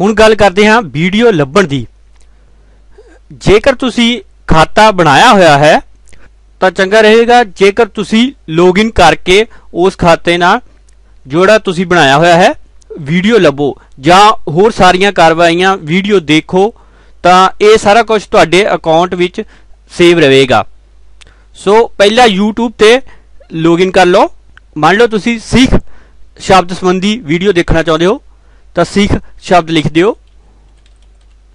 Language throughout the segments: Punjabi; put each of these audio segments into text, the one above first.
ਹੁਣ ਗੱਲ ਕਰਦੇ ਹਾਂ ਵੀਡੀਓ ਲੱਭਣ ਦੀ। ਜੇਕਰ ਤੁਸੀਂ ਖਾਤਾ ਬਣਾਇਆ ਹੋਇਆ ਹੈ, ਤਾਂ ਚੰਗਾ ਰਹੇਗਾ ਜੇਕਰ ਤੁਸੀਂ ਲੌਗਇਨ ਕਰਕੇ ਉਸ ਖਾਤੇ ਨਾਲ ਜਿਹੜਾ ਤੁਸੀਂ ਬਣਾਇਆ ਹੋਇਆ ਹੈ, ਵੀਡੀਓ ਲੱਭੋ ਜਾਂ ਹੋਰ ਸਾਰੀਆਂ ਕਾਰਵਾਈਆਂ ਵੀਡੀਓ ਦੇਖੋ, ਤਾਂ ਇਹ ਸਾਰਾ ਕੁਝ ਤੁਹਾਡੇ ਅਕਾਊਂਟ ਵਿੱਚ ਸੇਵ ਰਹੇਗਾ। ਸੋ ਪਹਿਲਾਂ YouTube ਤੇ ਲੌਗਇਨ ਕਰ ਲਓ। ਮੰਨ ਲਓ ਤੁਸੀਂ ਸਿੱਖ ਸ਼ਬਦ ਸੰਬੰਧੀ ਵੀਡੀਓ ਦੇਖਣਾ ਚਾਹੁੰਦੇ ਹੋ ਤਾਂ ਸਿੱਖ ਸ਼ਬਦ ਲਿਖ ਦਿਓ।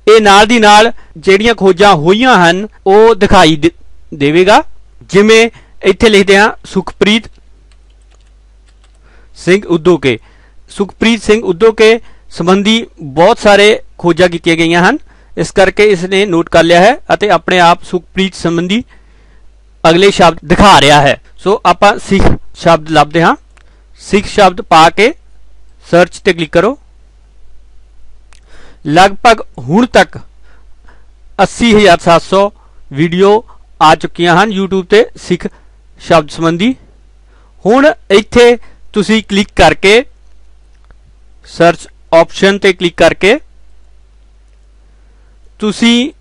ਇਹ ਨਾਲ ਦੀ ਨਾਲ ਜਿਹੜੀਆਂ ਖੋਜਾਂ ਹੋਈਆਂ ਹਨ, ਉਹ ਦਿਖਾਈ ਦੇ- ਦੇਵੇਗਾ। ਜਿਵੇਂ ਇੱਥੇ ਲਿਖਦੇ ਹਾਂ, ਸੁਖਪ੍ਰੀਤ ਸਿੰਘ ਉਦੋਕੇ। ਸੁਖਪ੍ਰੀਤ ਸਿੰਘ ਉਦੋਕੇ ਸੰਬੰਧੀ ਬਹੁਤ ਸਾਰੇ ਖੋਜਾਂ ਕੀਤੀਆਂ ਗਈਆਂ ਹਨ। ਇਸ ਕਰਕੇ ਇਸ ਨੇ ਨੋਟ ਕਰ ਲਿਆ ਹੈ ਅਤੇ ਆਪਣੇ ਆਪ ਸੁਖਪ੍ਰੀਤ ਸੰਬੰਧੀ ਅਗਲੇ ਸ਼ਬਦ ਦਿਖਾ ਰਿਹਾ ਹੈ। ਸੋ ਆਪਾਂ ਸਿੱਖ ਸ਼ਬਦ ਲੱਭਦੇ ਹਾਂ। ਸਿੱਖ ਸ਼ਬਦ ਪਾ ਕੇ ਸਰਚ ਤੇ ਕਲਿੱਕ ਕਰੋ। ਲਗਭਗ ਹੁਣ ਤੱਕ 80700 ਵੀਡੀਓ ਆ ਚੁੱਕੀਆਂ ਹਨ YouTube ਤੇ ਸਿੱਖ ਸ਼ਬਦ ਸੰਬੰਧੀ। ਹੁਣ ਇੱਥੇ ਤੁਸੀਂ ਕਲਿੱਕ ਕਰਕੇ ਸਰਚ ਆਪਸ਼ਨ ਤੇ ਕਲਿੱਕ ਕਰਕੇ ਤੁਸੀਂ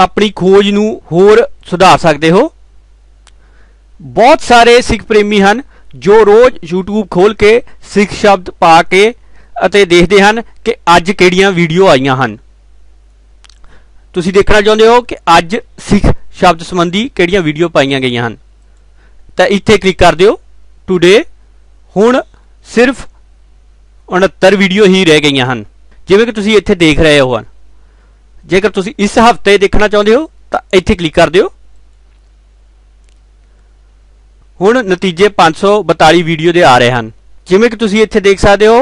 ਆਪਣੀ ਖੋਜ ਨੂੰ ਹੋਰ ਸੁਧਾਰ ਸਕਦੇ ਹੋ। ਬਹੁਤ ਸਾਰੇ ਸਿੱਖ ਪ੍ਰੇਮੀ ਹਨ ਜੋ ਰੋਜ਼ YouTube ਖੋਲ ਕੇ ਸਿੱਖ ਸ਼ਬਦ ਪਾ ਕੇ ਅਤੇ ਦੇਖਦੇ ਹਨ ਕਿ ਅੱਜ ਕਿਹੜੀਆਂ ਵੀਡੀਓ ਆਈਆਂ ਹਨ। ਤੁਸੀਂ ਦੇਖਣਾ ਚਾਹੁੰਦੇ ਹੋ ਕਿ ਅੱਜ ਸਿੱਖ ਸ਼ਬਦ ਸੰਬੰਧੀ ਕਿਹੜੀਆਂ ਵੀਡੀਓ ਪਾਈਆਂ ਗਈਆਂ ਹਨ। ਤਾਂ ਇੱਥੇ ਕਲਿੱਕ ਕਰ ਦਿਓ। ਟੁਡੇ ਹੁਣ ਸਿਰਫ 69 ਵੀਡੀਓ ਹੀ ਰਹਿ ਗਈਆਂ ਹਨ। ਜਿਵੇਂ ਕਿ ਤੁਸੀਂ ਇੱਥੇ ਦੇਖ ਰਹੇ ਹੋ ਜੇਕਰ ਤੁਸੀਂ ਇਸ ਹਫ਼ਤੇ ਦੇਖਣਾ ਚਾਹੁੰਦੇ ਹੋ, ਤਾਂ ਇੱਥੇ ਕਲਿੱਕ ਕਰ ਦਿਓ। ਹੁਣ ਨਤੀਜੇ 542 ਵੀਡੀਓ ਦੇ ਆ ਰਹੇ ਹਨ। ਜਿਵੇਂ ਕਿ ਤੁਸੀਂ ਇੱਥੇ ਦੇਖ ਸਕਦੇ ਹੋ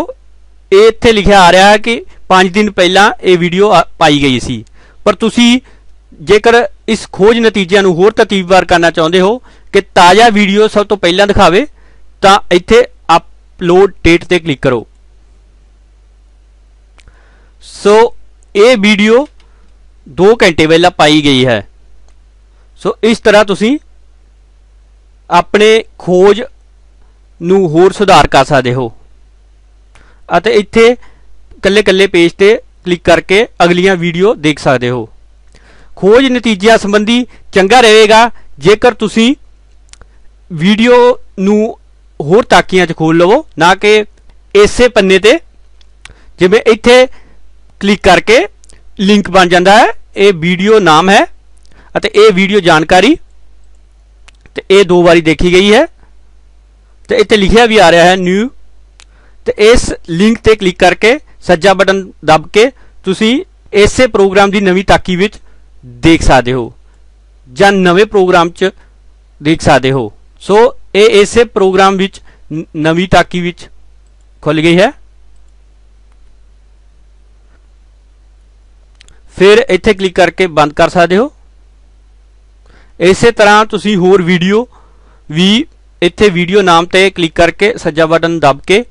ਇਹ ਇੱਥੇ ਲਿਖਿਆ ਆ ਰਿਹਾ ਹੈ ਕਿ 5 ਦਿਨ ਪਹਿਲਾਂ ਇਹ ਵੀਡੀਓ ਆ- ਪਾਈ ਗਈ ਸੀ। ਪਰ ਤੁਸੀਂ ਜੇਕਰ ਇਸ ਖੋਜ ਨਤੀਜਿਆਂ ਨੂੰ ਹੋਰ ਤਰਤੀਬਵਾਰ ਕਰਨਾ ਚਾਹੁੰਦੇ ਹੋ ਕਿ ਤਾਜ਼ਾ ਵੀਡੀਓ ਸਭ ਤੋਂ ਪਹਿਲਾਂ ਦਿਖਾਵੇ, ਤਾਂ ਇੱਥੇ ਅਪਲੋਡ ਡੇਟ ਤੇ ਕਲਿੱਕ ਕਰੋ। ਸੋ, ਇਹ ਵੀਡੀਓ 2 ਘੰਟੇ ਪਹਿਲਾਂ ਪਾਈ ਗਈ ਹੈ। ਸੋ, ਇਸ ਤਰ੍ਹਾਂ ਤੁਸੀਂ ਆਪਣੇ ਖੋਜ ਨੂੰ ਹੋਰ ਸੁਧਾਰ ਕਰ ਸਕਦੇ ਹੋ। ਅਤੇ ਇੱਥੇ ਕੱਲੇ ਕੱਲੇ ਪੇਜ ਤੇ ਕਲਿੱਕ ਕਰਕੇ ਅਗਲੀਆਂ ਵੀਡੀਓ ਦੇਖ ਸਕਦੇ ਹੋ। ਖੋਜ ਨਤੀਜਿਆਂ ਸੰਬੰਧੀ ਚੰਗਾ ਰਹੇਗਾ। ਜੇਕਰ ਤੁਸੀਂ ਵੀਡੀਓ ਨੂੰ ਹੋਰ ਤਾਕੀਆਂ 'ਚ ਖੋਲ ਲਵੋ, ਨਾ ਕਿ ਇਸੇ ਪੰਨੇ ਤੇ, ਜਿਵੇਂ ਇੱਥੇ ਕਲਿੱਕ ਕਰਕੇ ਲਿੰਕ ਬਣ ਜਾਂਦਾ ਹੈ। ਇਹ ਵੀਡੀਓ ਨਾਮ ਹੈ ਅਤੇ ਇਹ ਵੀਡੀਓ ਜਾਣਕਾਰੀ ਤੇ ਇਹ ਦੋ ਵਾਰੀ ਦੇਖੀ ਗਈ ਹੈ। ਤੇ ਇੱਥੇ ਲਿਖਿਆ ਵੀ ਆ ਰਿਹਾ ਹੈ ਨਿਊ ਤੇ ਇਸ ਲਿੰਕ ਤੇ ਕਲਿੱਕ ਕਰਕੇ ਸੱਜਾ ਬਟਨ ਦਬ ਕੇ ਤੁਸੀਂ ਇਸੇ ਪ੍ਰੋਗਰਾਮ ਦੀ ਨਵੀਂ ਤਾਕੀ ਵਿੱਚ ਦੇਖ ਸਕਦੇ ਹੋ, ਜਾਂ ਨਵੇਂ ਪ੍ਰੋਗਰਾਮ 'ਚ ਦੇਖ ਸਕਦੇ ਹੋ। ਸੋ ਇਹ ਇਸੇ ਪ੍ਰੋਗਰਾਮ ਵਿੱਚ ਨਵੀਂ ਤਾਕੀ ਵਿੱਚ ਖੁੱਲ ਗਈ ਹੈ। ਫਿਰ ਇੱਥੇ ਕਲਿੱਕ ਕਰਕੇ ਬੰਦ ਕਰ ਸਕਦੇ ਹੋ। ਇਸੇ ਤਰ੍ਹਾਂ ਤੁਸੀਂ ਹੋਰ ਵੀਡੀਓ ਵੀ ਇੱਥੇ ਵੀਡੀਓ ਨਾਮ ਤੇ ਕਲਿੱਕ ਕਰਕੇ ਸੱਜਾ ਬਟਨ ਦਬ ਕੇ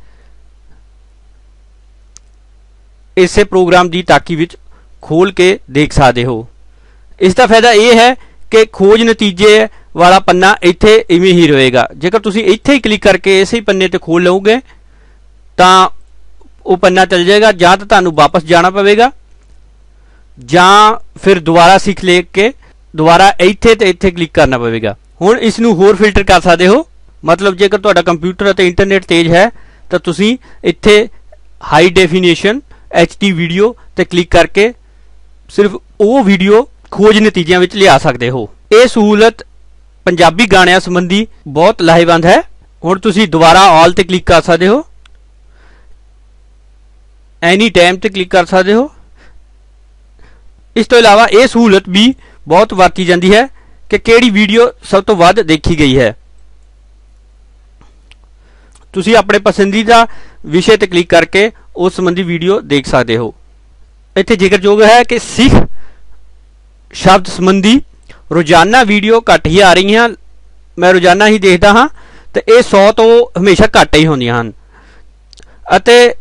ਇਸੇ ਪ੍ਰੋਗਰਾਮ ਦੀ ਤਾਕੀ ਵਿੱਚ ਖੋਲ ਕੇ ਦੇਖ ਸਕਦੇ ਹੋ। ਇਸ ਦਾ ਫਾਇਦਾ ਇਹ ਹੈ ਕਿ ਖੋਜ ਨਤੀਜੇ ਵਾਲਾ ਪੰਨਾ ਇੱਥੇ ਇਵੇਂ ਹੀ ਰਹੇਗਾ। ਜੇਕਰ ਤੁਸੀਂ ਇੱਥੇ ਹੀ ਕਲਿੱਕ ਕਰਕੇ ਇਸੇ ਪੰਨੇ ਤੇ ਖੋਲ ਲਓਗੇ, ਤਾਂ ਉਹ ਪੰਨਾ ਚੱਲ ਜਾਏਗਾ, ਜਾਂ ਤਾਂ ਤੁਹਾਨੂੰ ਵਾਪਸ ਜਾਣਾ ਪਵੇਗਾ, ਜਾਂ ਫਿਰ ਦੁਬਾਰਾ ਸਿੱਖ ਲੈ ਕੇ ਦੁਬਾਰਾ ਇੱਥੇ ਤੇ ਇੱਥੇ ਕਲਿੱਕ ਕਰਨਾ ਪਵੇਗਾ। ਹੁਣ ਇਸ ਨੂੰ ਹੋਰ ਫਿਲਟਰ ਕਰ ਸਕਦੇ ਹੋ। ਮਤਲਬ ਜੇਕਰ ਤੁਹਾਡਾ ਕੰਪਿਊਟਰ ਅਤੇ ਇੰਟਰਨੈਟ ਤੇਜ਼ ਹੈ, ਤਾਂ ਤੁਸੀਂ ਇੱਥੇ ਹਾਈ ਡੈਫੀਨੇਸ਼ਨ HD ਵੀਡੀਓ ਤੇ ਕਲਿੱਕ ਕਰਕੇ ਸਿਰਫ ਉਹ ਵੀਡੀਓ ਖੋਜ ਨਤੀਜਿਆਂ ਵਿੱਚ ਲਿਆ ਸਕਦੇ ਹੋ। ਇਹ ਸਹੂਲਤ ਪੰਜਾਬੀ ਗਾਣਿਆਂ ਸੰਬੰਧੀ ਬਹੁਤ ਲਾਹੇਵੰਦ ਹੈ। ਹੁਣ ਤੁਸੀਂ ਦੁਬਾਰਾ ਆਲ ਤੇ ਕਲਿੱਕ ਕਰ ਸਕਦੇ ਹੋ। ਐਨੀ ਟਾਈਮ ਤੇ ਕਲਿੱਕ ਕਰ ਸਕਦੇ ਹੋ। ਇਸ ਤੋਂ ਇਲਾਵਾ ਇਹ ਸਹੂਲਤ ਵੀ ਬਹੁਤ ਵਰਤੀ ਜਾਂਦੀ ਹੈ ਕਿ ਕਿਹੜੀ ਵੀਡੀਓ ਸਭ ਤੋਂ ਵੱਧ ਦੇਖੀ ਗਈ ਹੈ। ਤੁਸੀਂ ਆਪਣੇ ਪਸੰਦੀਦਾ ਵਿਸ਼ੇ ਤੇ ਕਲਿੱਕ ਕਰਕੇ ਉਸ ਸੰਬੰਧੀ ਵੀਡੀਓ ਦੇਖ ਸਕਦੇ ਹੋ। ਇੱਥੇ ਜ਼ਿਕਰਯੋਗ ਹੈ ਕਿ ਸਿੱਖ ਸ਼ਬਦ ਸੰਬੰਧੀ ਰੋਜ਼ਾਨਾ ਵੀਡੀਓ ਘੱਟ ਹੀ ਆ ਰਹੀਆਂ। ਮੈਂ ਰੋਜ਼ਾਨਾ ਹੀ ਦੇਖਦਾ ਹਾਂ ਤੇ ਇਹ 100 ਤੋਂ ਹਮੇਸ਼ਾ ਘੱਟ ਹੀ ਹੁੰਦੀਆਂ ਹਨ। ਅਤੇ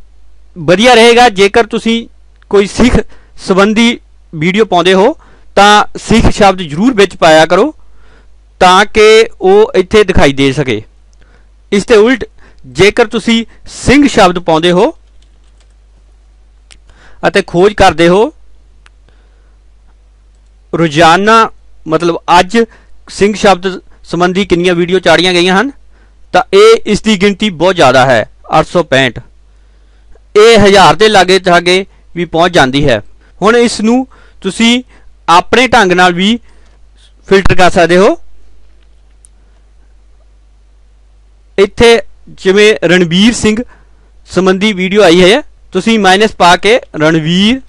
ਵਧੀਆ ਰਹੇਗਾ, ਜੇਕਰ ਤੁਸੀਂ ਕੋਈ ਸਿੱਖ ਸੰਬੰਧੀ ਵੀਡੀਓ ਪਾਉਂਦੇ ਹੋ, ਤਾਂ ਸਿੱਖ ਸ਼ਬਦ ਜ਼ਰੂਰ ਵਿੱਚ ਪਾਇਆ ਕਰੋ ਤਾਂ ਕਿ ਉਹ ਇੱਥੇ ਦਿਖਾਈ ਦੇ ਸਕੇ। ਇਸ ਤੇ ਉਲਟ, ਜੇਕਰ ਤੁਸੀਂ ਸਿੰਘ ਸ਼ਬਦ ਪਾਉਂਦੇ ਹੋ ਅਤੇ ਖੋਜ ਕਰਦੇ ਹੋ। ਰੋਜ਼ਾਨਾ, ਮਤਲਬ ਅੱਜ ਸਿੰਘ ਸ਼ਬਦ ਸੰਬੰਧੀ ਕਿੰਨੀਆਂ ਵੀਡੀਓ ਚਾੜੀਆਂ ਗਈਆਂ ਹਨ, ਤਾਂ ਇਹ ਇਸ ਦੀ ਗਿਣਤੀ ਬਹੁਤ ਜ਼ਿਆਦਾ ਹੈ 865 ਇਹ ਹਜ਼ਾਰ ਦੇ ਲਾਗੇ ਚਾਗੇ ਵੀ ਪਹੁੰਚ ਜਾਂਦੀ ਹੈ। ਹੁਣ ਇਸ ਨੂੰ ਤੁਸੀਂ ਆਪਣੇ ਢੰਗ ਨਾਲ ਵੀ ਫਿਲਟਰ ਕਰ ਸਕਦੇ ਹੋ। ਇੱਥੇ ਜਿਵੇਂ ਰਣਬੀਰ ਸਿੰਘ ਸੰਬੰਧੀ ਵੀਡੀਓ ਆਈ ਹੈ ਤੁਸੀਂ ਮਾਈਨਸ ਪਾ ਕੇ ਰਣਵੀਰ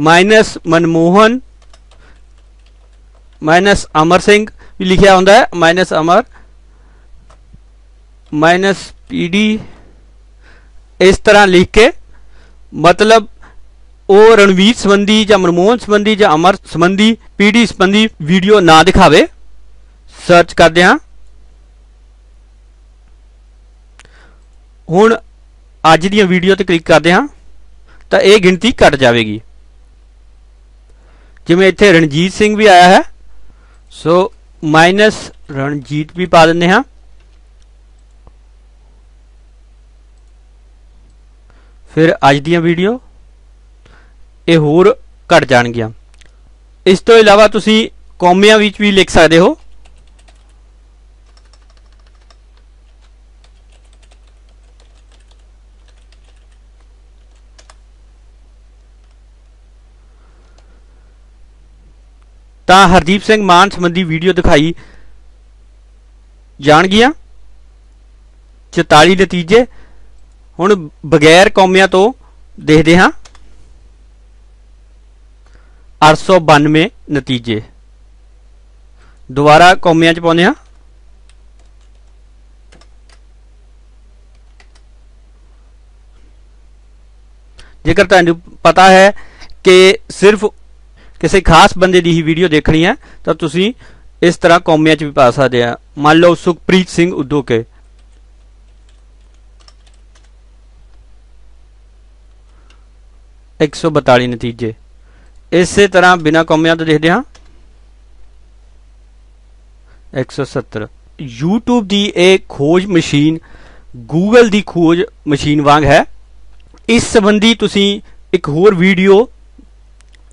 ਮਾਈਨਸ ਮਨਮੋਹਨ ਮਾਈਨਸ ਅਮਰ ਸਿੰਘ ਵੀ ਲਿਖਿਆ ਹੁੰਦਾ ਹੈ ਮਾਈਨਸ ਅਮਰ ਮਾਈਨਸ ਪੀਡੀ ਇਸ ਤਰ੍ਹਾਂ ਲਿਖ ਕੇ ਮਤਲਬ ਉਹ ਰਣਵੀਰ ਸੰਬੰਧੀ ਜਾਂ ਮਨਮੋਹਨ ਸੰਬੰਧੀ ਜਾਂ ਅਮਰ ਸੰਬੰਧੀ ਪੀਡੀ ਸੰਬੰਧੀ ਵੀਡੀਓ ਨਾ ਦਿਖਾਵੇ। ਸਰਚ ਕਰਦੇ ਹਾਂ। ਹੁਣ ਅੱਜ ਦੀਆਂ ਵੀਡੀਓ ਤੇ ਕਲਿੱਕ ਕਰਦੇ ਹਾਂ, ਤਾਂ ਇਹ ਗਿਣਤੀ ਘਟ ਜਾਵੇਗੀ। ਜਿਵੇਂ ਇੱਥੇ ਰਣਜੀਤ ਸਿੰਘ ਵੀ ਆਇਆ ਹੈ, ਸੋ ਮਾਈਨਸ ਰਣਜੀਤ ਵੀ ਪਾ ਦਿੰਦੇ ਹਾਂ। ਫਿਰ ਅੱਜ ਦੀਆਂ ਵੀਡੀਓ ਇਹ ਹੋਰ ਘਟ ਜਾਣਗੀਆਂ। ਇਸ ਤੋਂ ਇਲਾਵਾ ਤੁਸੀਂ ਕੌਮਿਆਂ ਵਿੱਚ ਵੀ ਲਿਖ ਸਕਦੇ ਹੋ। ਤਾਂ ਹਰਦੀਪ ਸਿੰਘ ਮਾਨ ਸੰਬੰਧੀ ਵੀਡੀਓ ਦਿਖਾਈ। ਜਾਣਗੀਆਂ? 44 ਨਤੀਜੇ ਹੁਣ ਬਗੈਰ ਕੌਮਿਆਂ ਤੋਂ ਦੇਖਦੇ ਹਾਂ। 892 ਨਤੀਜੇ। ਦੁਬਾਰਾ ਕੌਮਿਆਂ ਚ ਪਾਉਂਦੇ ਹਾਂ। ਜੇਕਰ ਤੁਹਾਨੂੰ ਪਤਾ ਹੈ ਕਿ ਸਿਰਫ ਕਿਸੇ ਖਾਸ ਬੰਦੇ ਦੀ ਹੀ ਵੀਡੀਓ ਦੇਖਣੀ ਹੈ, ਤਾਂ ਤੁਸੀਂ ਇਸ ਤਰ੍ਹਾਂ ਕੌਮਿਆਂ ਚ ਵੀ ਪਾ ਸਕਦੇ ਆ। ਮੰਨ ਲਓ ਸੁਖਪ੍ਰੀਤ ਸਿੰਘ ਉਦੋਕੇ ਇੱਕ ਸੌ ਬਤਾਲੀ ਨਤੀਜੇ। ਇਸੇ ਤਰ੍ਹਾਂ ਬਿਨਾ ਕੌਮਿਆਂ ਤੋਂ ਦੇਖਦੇ ਹਾਂ। 170 YouTube ਦੀ ਇਹ ਖੋਜ ਮਸ਼ੀਨ, Google ਦੀ ਖੋਜ ਮਸ਼ੀਨ ਵਾਂਗ ਹੈ। ਇਸ ਸੰਬੰਧੀ ਤੁਸੀਂ ਇੱਕ ਹੋਰ ਵੀਡੀਓ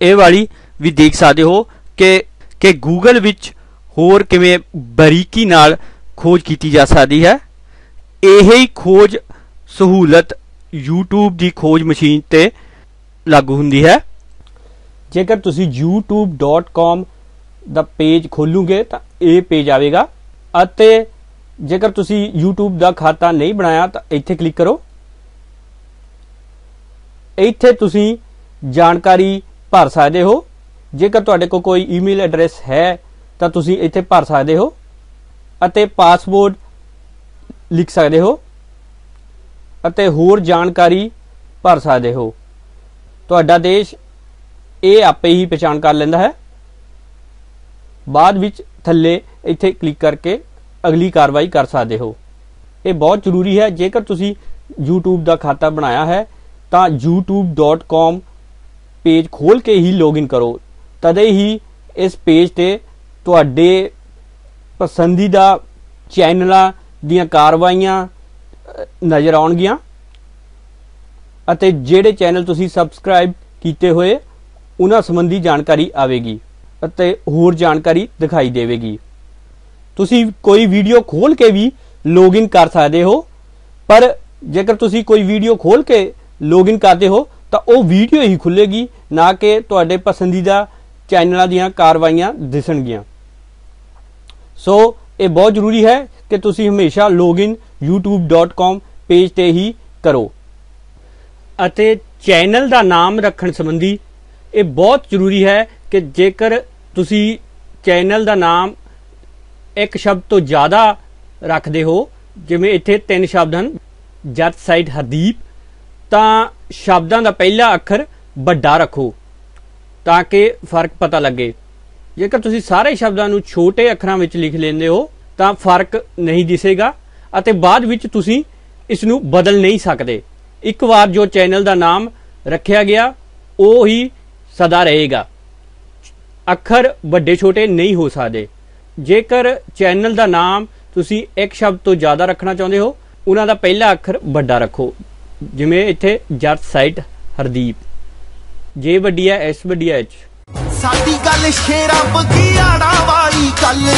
ਇਹ ਵਾਲੀ ਵੀ ਦੇਖ ਸਕਦੇ ਹੋ ਕਿ ਕਿ Google ਵਿੱਚ ਹੋਰ ਕਿਵੇਂ ਬਰੀਕੀ ਨਾਲ ਖੋਜ ਕੀਤੀ ਜਾ ਸਕਦੀ ਹੈ। ਇਹ ਹੀ ਖੋਜ ਸਹੂਲਤ YouTube ਦੀ ਖੋਜ ਮਸ਼ੀਨ ਤੇ ਲਾਗੂ ਹੁੰਦੀ ਹੈ। ਜੇਕਰ ਤੁਸੀਂ youtube.com ਦਾ ਪੇਜ ਖੋਲੂਗੇ ਤਾਂ ਇਹ ਪੇਜ ਆਵੇਗਾ ਅਤੇ ਜੇਕਰ ਤੁਸੀਂ YouTube ਦਾ ਖਾਤਾ ਨਹੀਂ ਬਣਾਇਆ ਤਾਂ ਇੱਥੇ ਕਲਿੱਕ ਕਰੋ। ਇੱਥੇ ਤੁਸੀਂ ਜਾਣਕਾਰੀ ਭਰ ਸਕਦੇ ਹੋ। ਜੇਕਰ ਤੁਹਾਡੇ ਕੋਲ ਕੋਈ ਈਮੇਲ ਐਡਰੈਸ ਹੈ, ਤਾਂ ਤੁਸੀਂ ਇੱਥੇ ਭਰ ਸਕਦੇ ਹੋ ਅਤੇ ਪਾਸਵਰਡ ਲਿਖ ਸਕਦੇ ਹੋ ਅਤੇ ਹੋਰ ਜਾਣਕਾਰੀ ਭਰ ਸਕਦੇ ਹੋ। ਤੁਹਾਡਾ ਦੇਸ਼ ਇਹ ਆਪੇ ਹੀ ਪਛਾਣ ਕਰ ਲੈਂਦਾ ਹੈ। ਬਾਅਦ ਵਿੱਚ ਥੱਲੇ ਇੱਥੇ ਕਲਿੱਕ ਕਰਕੇ ਅਗਲੀ ਕਾਰਵਾਈ ਕਰ ਸਕਦੇ ਹੋ। ਇਹ ਬਹੁਤ ਜ਼ਰੂਰੀ ਹੈ, ਜੇਕਰ ਤੁਸੀਂ YouTube ਦਾ ਖਾਤਾ ਬਣਾਇਆ ਹੈ, ਤਾਂ youtube.com ਪੇਜ ਖੋਲ ਕੇ ਹੀ ਲੌਗਇਨ ਕਰੋ। ਤਦੇ ਹੀ ਇਸ ਪੇਜ ਤੇ ਤੁਹਾਡੇ ਪਸੰਦੀਦਾ ਚੈਨਲਾਂ ਦੀਆਂ ਕਾਰਵਾਈਆਂ ਨਜ਼ਰ ਆਉਣਗੀਆਂ। ਅਤੇ ਜਿਹੜੇ ਚੈਨਲ ਤੁਸੀਂ ਸਬਸਕ੍ਰਾਈਬ ਕੀਤੇ ਹੋਏ, ਉਹਨਾਂ ਸੰਬੰਧੀ ਜਾਣਕਾਰੀ ਆਵੇਗੀ ਅਤੇ ਹੋਰ ਜਾਣਕਾਰੀ ਦਿਖਾਈ ਦੇਵੇਗੀ। ਤੁਸੀਂ ਕੋਈ ਵੀਡੀਓ ਖੋਲ ਕੇ ਵੀ ਲੌਗਇਨ ਕਰ ਸਕਦੇ ਹੋ, ਪਰ ਜੇਕਰ ਤੁਸੀਂ ਕੋਈ ਵੀਡੀਓ ਖੋਲ ਕੇ ਲੌਗਇਨ ਕਰਦੇ ਹੋ, ਤਾਂ ਉਹ ਵੀਡੀਓ ਹੀ ਖੁੱਲੇਗੀ ਨਾ ਕਿ ਤੁਹਾਡੇ ਪਸੰਦੀਦਾ ਚੈਨਲਾਂ ਦੀਆਂ ਕਾਰਵਾਈਆਂ ਦਿਸਣਗੀਆਂ। ਸੋ ਇਹ ਬਹੁਤ ਜ਼ਰੂਰੀ ਹੈ ਕਿ ਤੁਸੀਂ ਹਮੇਸ਼ਾ ਲੌਗਇਨ youtube.com ਪੇਜ ਤੇ ਹੀ ਕਰੋ। ਅਤੇ ਚੈਨਲ ਦਾ ਨਾਮ ਰੱਖਣ ਸੰਬੰਧੀ ਇਹ ਬਹੁਤ ਜ਼ਰੂਰੀ ਹੈ ਕਿ ਜੇਕਰ ਤੁਸੀਂ ਚੈਨਲ ਦਾ ਨਾਮ ਇੱਕ ਸ਼ਬਦ ਤੋਂ ਜ਼ਿਆਦਾ ਰੱਖਦੇ ਹੋ, ਜਿਵੇਂ ਇੱਥੇ ਤਿੰਨ ਸ਼ਬਦ ਹਨ, ਜੱਟ ਸਾਈਡ ਹਰਦੀਪ, ਤਾਂ ਸ਼ਬਦਾਂ ਦਾ ਪਹਿਲਾ ਅੱਖਰ ਵੱਡਾ ਰੱਖੋ। ਤਾਂ ਕਿ ਫ਼ਰਕ ਪਤਾ ਲੱਗੇ। ਜੇਕਰ ਤੁਸੀਂ ਸਾਰੇ ਸ਼ਬਦਾਂ ਨੂੰ ਛੋਟੇ ਅੱਖਰਾਂ ਵਿੱਚ ਲਿਖ ਲੈਂਦੇ ਹੋ, ਤਾਂ ਫ਼ਰਕ ਨਹੀਂ ਦਿਸੇਗਾ ਅਤੇ ਬਾਅਦ ਵਿੱਚ ਤੁਸੀਂ ਇਸ ਨੂੰ ਬਦਲ ਨਹੀਂ ਸਕਦੇ। ਇੱਕ ਵਾਰ ਜੋ ਚੈਨਲ ਦਾ ਨਾਮ ਰੱਖਿਆ ਗਿਆ, ਉਹ ਹੀ ਸਦਾ ਰਹੇਗਾ। ਅੱਖਰ ਵੱਡੇ ਛੋਟੇ ਨਹੀਂ ਹੋ ਸਕਦੇ। ਜੇਕਰ ਚੈਨਲ ਦਾ ਨਾਮ ਤੁਸੀਂ ਇੱਕ ਸ਼ਬਦ ਤੋਂ ਜ਼ਿਆਦਾ ਰੱਖਣਾ ਚਾਹੁੰਦੇ ਹੋ, ਉਹਨਾਂ ਦਾ ਪਹਿਲਾ ਅੱਖਰ ਵੱਡਾ ਰੱਖੋ, ਜਿਵੇਂ ਇੱਥੇ ਜੱਟ ਸਾਈਟ ਹਰਦੀਪ। ਜੇ ਵੱਡੀ ਹੈ ਐਸ ਵੱਡੀ ਹੈ ਐਚ ਸਾਡੀ ਗੱਲ ਸ਼ੇਰਾ ਬਗਿਆੜਾ ਵਾਲੀ ਗੱਲ।